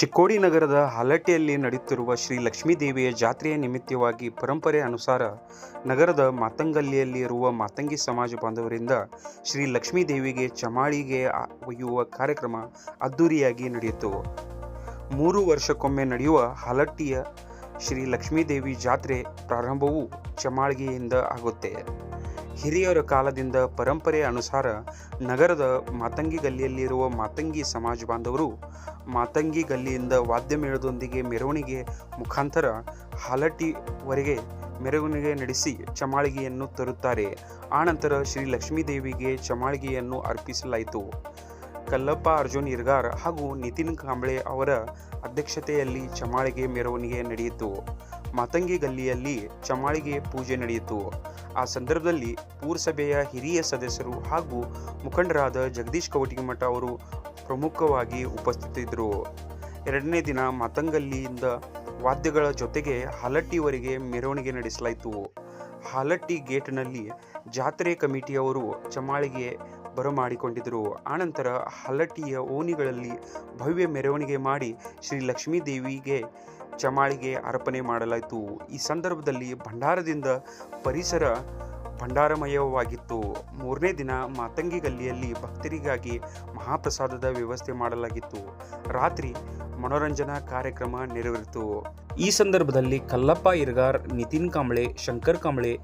ಚಿಕ್ಕೋಡಿ ನಗರದ ಹಲಟೆಯಲ್ಲಿ ನಡೆಯುತ್ತಿರುವ ಶ್ರೀ ಲಕ್ಷ್ಮೀದೇವಿಯ ಜಾತ್ರೆಯ ನಿಮಿತ್ತವಾಗಿ ಪರಂಪರೆ ಅನುಸಾರ ನಗರದ ಮಾತಂಗಲ್ಲಿಯಲ್ಲಿ ಇರುವ ಮಾತಂಗಿ ಸಮಾಜ ಬಾಂಧವರಿಂದ ಶ್ರೀ ಲಕ್ಷ್ಮೀದೇವಿಗೆ ಚಮಾಳಿಗೆ ಒಯ್ಯುವ ಕಾರ್ಯಕ್ರಮ ಅದ್ದೂರಿಯಾಗಿ ನಡೆಯಿತು. ಮೂರು ವರ್ಷಕ್ಕೊಮ್ಮೆ ನಡೆಯುವ ಹಲಟ್ಟಿಯ ಶ್ರೀ ಲಕ್ಷ್ಮೀದೇವಿ ಜಾತ್ರೆ ಪ್ರಾರಂಭವೂ ಚಮಾಳಿಗೆಯಿಂದ ಆಗುತ್ತೆ. ಹಿರಿಯರ ಕಾಲದಿಂದ ಪರಂಪರೆ ಅನುಸಾರ ನಗರದ ಮಾತಂಗಿ ಗಲ್ಲಿಯಲ್ಲಿರುವ ಮಾತಂಗಿ ಸಮಾಜ ಬಾಂಧವರು ಮಾತಂಗಿ ಗಲ್ಲಿಯಿಂದ ವಾದ್ಯ ಮೇಳದೊಂದಿಗೆ ಮೆರವಣಿಗೆ ಮುಖಾಂತರ ಹಾಲಟ್ಟಿವರೆಗೆ ಮೆರವಣಿಗೆ ನಡೆಸಿ ಚಮಾಳಿಗೆಯನ್ನು ತರುತ್ತಾರೆ. ಆನಂತರ ಶ್ರೀ ಲಕ್ಷ್ಮೀದೇವಿಗೆ ಚಮಾಳಿಗೆಯನ್ನು ಅರ್ಪಿಸಲಾಯಿತು. ಕಲ್ಲಪ್ಪ, ಅರ್ಜುನ್, ಇರ್ಗಾರ್ ಹಾಗೂ ನಿತಿನ್ ಕಾಂಬ್ಳೆ ಅವರ ಅಧ್ಯಕ್ಷತೆಯಲ್ಲಿ ಚಮಾಳಿಗೆ ಮೆರವಣಿಗೆ ನಡೆಯಿತು. ಮಾತಂಗಿ ಗಲ್ಲಿಯಲ್ಲಿ ಚಮಾಳಿಗೆ ಪೂಜೆ ನಡೆಯಿತು. ಆ ಸಂದರ್ಭದಲ್ಲಿ ಪುರಸಭೆಯ ಹಿರಿಯ ಸದಸ್ಯರು ಹಾಗೂ ಮುಖಂಡರಾದ ಜಗದೀಶ್ ಕವಟಿಮಠ ಅವರು ಪ್ರಮುಖವಾಗಿ ಉಪಸ್ಥಿತಿದ್ದರು. ಎರಡನೇ ದಿನ ಮಾತಂಗಲ್ಲಿಯಿಂದ ವಾದ್ಯಗಳ ಜೊತೆಗೆ ಹಲಟ್ಟಿವರೆಗೆ ಮೆರವಣಿಗೆ ನಡೆಸಲಾಯಿತು. ಹಾಲಟ್ಟಿ ಗೇಟ್ನಲ್ಲಿ ಜಾತ್ರೆ ಕಮಿಟಿಯವರು ಚಮಾಳಿಗೆ ಬರಮಾಡಿಕೊಂಡಿದ್ದರು. ಆನಂತರ ಹಲಟಿಯ ಓಣಿಗಳಲ್ಲಿ ಭವ್ಯ ಮೆರವಣಿಗೆ ಮಾಡಿ ಶ್ರೀ ಲಕ್ಷ್ಮೀ ದೇವಿಗೆ ಚಮಾಳಿಗೆ ಅರ್ಪಣೆ ಮಾಡಲಾಯಿತು. ಈ ಸಂದರ್ಭದಲ್ಲಿ ಭಂಡಾರದಿಂದ ಪರಿಸರ ಭಂಡಾರಮಯವಾಗಿತ್ತು. ಮೂರನೇ ದಿನ ಮಾತಂಗಿ ಗಲ್ಲಿಯಲ್ಲಿ ಭಕ್ತರಿಗಾಗಿ ಮಹಾಪ್ರಸಾದದ ವ್ಯವಸ್ಥೆ ಮಾಡಲಾಗಿತ್ತು. ರಾತ್ರಿ ಮನೋರಂಜನಾ ಕಾರ್ಯಕ್ರಮ ನೆರವೇರಿತು. ಈ ಸಂದರ್ಭದಲ್ಲಿ ಕಲ್ಲಪ್ಪ ಇರ್ಗಾರ್, ನಿತಿನ್ ಕಾಂಬಳೆ, ಶಂಕರ್ ಕಾಂಬಳೆ,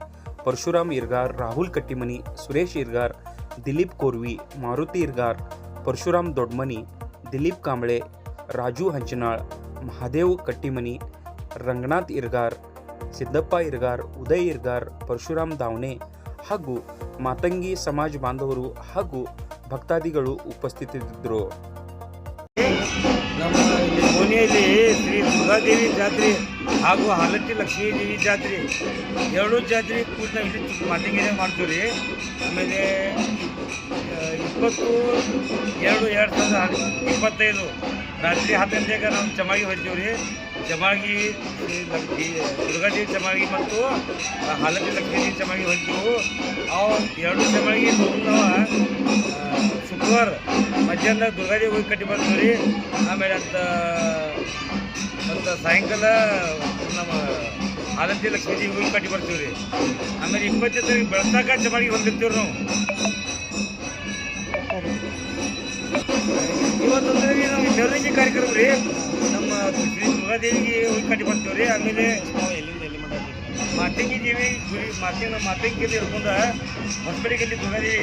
ಪರಶುರಾಮ್ ಇರ್ಗಾರ್, ರಾಹುಲ್ ಕಟ್ಟಿಮನಿ, ಸುರೇಶ್ ಇರ್ಗಾರ್ ದಿಲೀಪ್ ಕೋರ್ವಿ ಮಾರುತಿ ಇರ್ಗಾರ್ ಪರಶುರಾಮ್ ದೊಡ್ಮನಿ ದಿಲೀಪ್ ಕಾಂಬ್ಳೆ ರಾಜು ಹಂಚನಾಳ್ ಮಹಾದೇವ್ ಕಟ್ಟಿಮನಿ ರಂಗನಾಥ್ ಇರ್ಗಾರ್ ಸಿದ್ದಪ್ಪ ಇರ್ಗಾರ್ ಉದಯ್ ಇರ್ಗಾರ್ ಪರಶುರಾಮ್ ದಾವಣೆ ಹಾಗೂ ಮಾತಂಗಿ ಸಮಾಜ ಬಾಂಧವರು ಹಾಗೂ ಭಕ್ತಾದಿಗಳು ಉಪಸ್ಥಿತರಿದ್ದರು ನಮ್ಮ ಇಲ್ಲಿ ಓಣಿಯಲ್ಲಿ ಶ್ರೀ ದುರ್ಗಾದೇವಿ ಜಾತ್ರೆ ಹಾಗೂ ಹಾಲತ್ತಿ ಲಕ್ಷ್ಮೀ ದೇವಿ ಜಾತ್ರೆ. ಎರಡೂ ಜಾತ್ರೆ ಕೂಡ ನಾವು ಇಲ್ಲಿ ಮಾಡ್ತೀವಿ ರೀ ಆಮೇಲೆ ಇಪ್ಪತ್ತು, ಎರಡು ಎರಡು ಸಾವಿರದ ಇಪ್ಪತ್ತೈದು. ರಾತ್ರಿ ಹತ್ತು ಗಂಟೆಗೆ ನಾವು ಚಮಾಗಿ ಹೋಗ್ತೀವಿ ರೀ ಲಕ್- ದುರ್ಗಾದೇವಿ ಚೆನ್ನಾಗಿ ಮತ್ತು ಹಾಲಕ್ಕಿ ಹಾಲಟ್ಟಿ ಲಕ್ಷ್ಮೀ ದೇವಿ ಚಮಾಗಿ ಹೋಗ್ತೀವಿ ಅವು ಎರಡು ಚೆನ್ನಾಗಿ ನಾವು ಶುಕ್ರವಾರ ಮಧ್ಯಾಹ್ನ ದುರ್ಗಾದೇವಿ ಹೋಗಿ ಕಟ್ಟಿ ಬರ್ತೀವಿ ರೀ ಆಮೇಲೆ ಅಂತ ಮತ್ತು ಸಾಯಂಕಾಲ ನಮ್ಮ ಆಲಂತಿ ಲಕ್ಷ್ಮೀದೇವಿ ಹೂವಿನ ಕಟ್ಟಿ ಬರ್ತೀವಿ ರೀ. ಆಮೇಲೆ ಇಪ್ಪತ್ತು ತಾರೀಕು ಬೆಳ್ತಾಗ ಬಂದಿರ್ತೀವಿ ನಾವು. ಇವತ್ತಂದ್ರೆ ನಾವು ಮೆರವಣಿಗೆ ಕಾರ್ಯಕ್ರಮ ರೀ. ನಮ್ಮ ದುರ್ಗಾದೇವಿಗೆ ಹೋಗಿ ಕಟ್ಟಿ ಬರ್ತೀವಿ ರೀ. ಆಮೇಲೆ ಮಾತಂಗಿ ದೇವಿ ಗುರಿ, ಮಾತಿನ ಮಾತಂಗಿ ಹಿಡ್ಕೊಂಡು ಹೊಸಪೇಟೆಗಲ್ಲಿ ದುರ್ಗಾದೇವಿ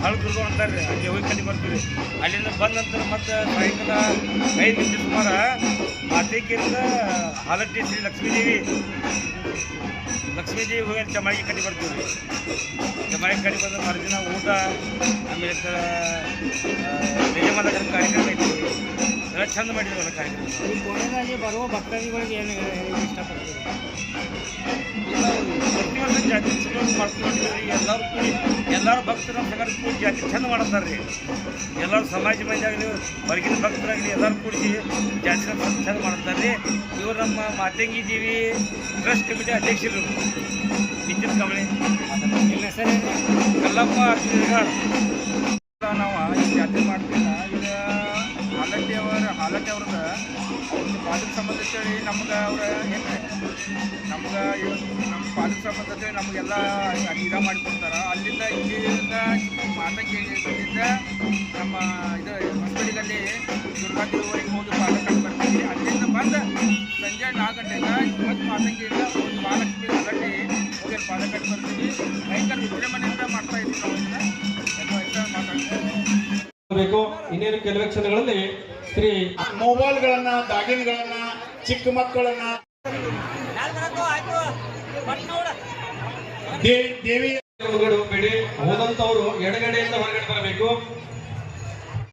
ಭಾಳ ದುರ್ಗ ಅಂತಾರೆ ಅಲ್ಲಿ ಹೋಗಿ ಕಲಿ ಬರ್ತೀವಿ ಅಲ್ಲಿಂದ ಬಂದ ನಂತರ ಮತ್ತೆ ಸಾಯಂಕಾಲ ಐದು ಗಂಟೆ ಸುಮಾರು ಮಾತೆಂಗಿಯಿಂದ ಹಾಲಟ್ಟಿ ಶ್ರೀ ಲಕ್ಷ್ಮೀದೇವಿ ಲಕ್ಷ್ಮೀದೇವಿ ಹೋಗಿ ಚಮಾಯಿಗೆ ಕಟ್ಟಿ ಬರ್ತೀವಿ ಚಮಾಳಿಗೆ ಕಟ್ಟಿ ಬಂದ ಮರುದಿನ ಊಟ, ಆಮೇಲೆ ಚಂದ ಮಾಡಿದ್ರಲ್ಲ ಕಾರ್ಯಕ್ರಮ ಈ ಕೋಣೆಗಾಗಿ ಬರುವ ಭಕ್ತಾದಿಗಳಿಗೆ ಏನು ಇಷ್ಟಪಡ್ತೀವಿ ಪ್ರತಿ ವರ್ಷ ಜಾತ್ರೆ ಚಲೋ ಮಾಡ್ಕೊಂಡಿದ್ದೀವಿ ಎಲ್ಲರೂ ಕೂಡಿ ಎಲ್ಲರೂ ಭಕ್ತರ ಕೂಡಿ ಜಾತ್ರೆ ಚಂದ ಮಾಡ್ತಾರೆ ರೀ ಎಲ್ಲರೂ ಸಮಾಜ ಮಂದಿ ಆಗಲಿ ಹೊರಗಿನ ಭಕ್ತರಾಗಲಿ ಎಲ್ಲರೂ ಕೂಡಿ ಜಾತಿ ಚಂದ ಮಾಡ್ತಾರೆ ರೀ ಇವರು ನಮ್ಮ ಮಾತಂಗಿ ದೇವಿ ಟ್ರಸ್ಟ್ ಕಮಿಟಿ ಅಧ್ಯಕ್ಷರು. ನಿತಿನ್ ಕಮಳೆ ಇಲ್ಲ ಹೆಸರೇನು? ಕಲ್ಲಪ್ಪ ನಾವು ಜಾತ್ರೆ ಹಾಲಟ್ಟಿ ಅವರ ಅವ್ರದ್ದು ಅವ್ರದ ಸಂಬಂಧಿಸಿ ನಮ್ಗೆ ಅವ್ರ ಏನು ನಮ್ಗೆ ನಮ್ಮ ಪಾದಕ ಸಂಬಂಧಿಸಿ ನಮಗೆಲ್ಲ ಇದ ಮಾಡಿಕೊಡ್ತಾರ ಅಲ್ಲಿಂದ ಇಲ್ಲಿಂದ ಮಾತಂಗಿ ಬಂದಿದ್ದ ನಮ್ಮ ಇದು ಹೊಸಪೇಟೆಗಲ್ಲಿ ದುರ್ಗಾ ಹೋಗಿ ಪಾದ ಪಾಠ ಬರ್ತೀವಿ ಅಲ್ಲಿಂದ ಬಂದು ಸಂಜೆ ನಾಲ್ಕು ಗಂಟೆಗೆ ಇವತ್ತು ಮಾತಂಗಿಯಿಂದ ಒಂದು ಮಹಾಲಕ್ಷ್ಮಿ ಗಂಟೆ ಹೋಗಿ ಪಾದ ಬರ್ತೀವಿ ಭಯಂಕರ ವಿಜೃಂಭಣೆಯಿಂದ ಮಾಡ್ತಾ ಇದ್ದೀವಿ ನಾವು ಬೇಕು ಇನ್ನೇನು ಕೆಲವೇ ಕ್ಷಣಗಳಲ್ಲಿ ಶ್ರೀ ಮೊಬೈಲ್ಗಳನ್ನ ದಾಗಿನ್ಗಳನ್ನ ಚಿಕ್ಕ ಮಕ್ಕಳನ್ನ. ದೇವಿ ಹೋಗ್ಬೇಡಿ. ಹೋದಂತವ್ರು ಎಡಗಡೆಯಿಂದ ಹೊರಗಡೆ ಬರಬೇಕು.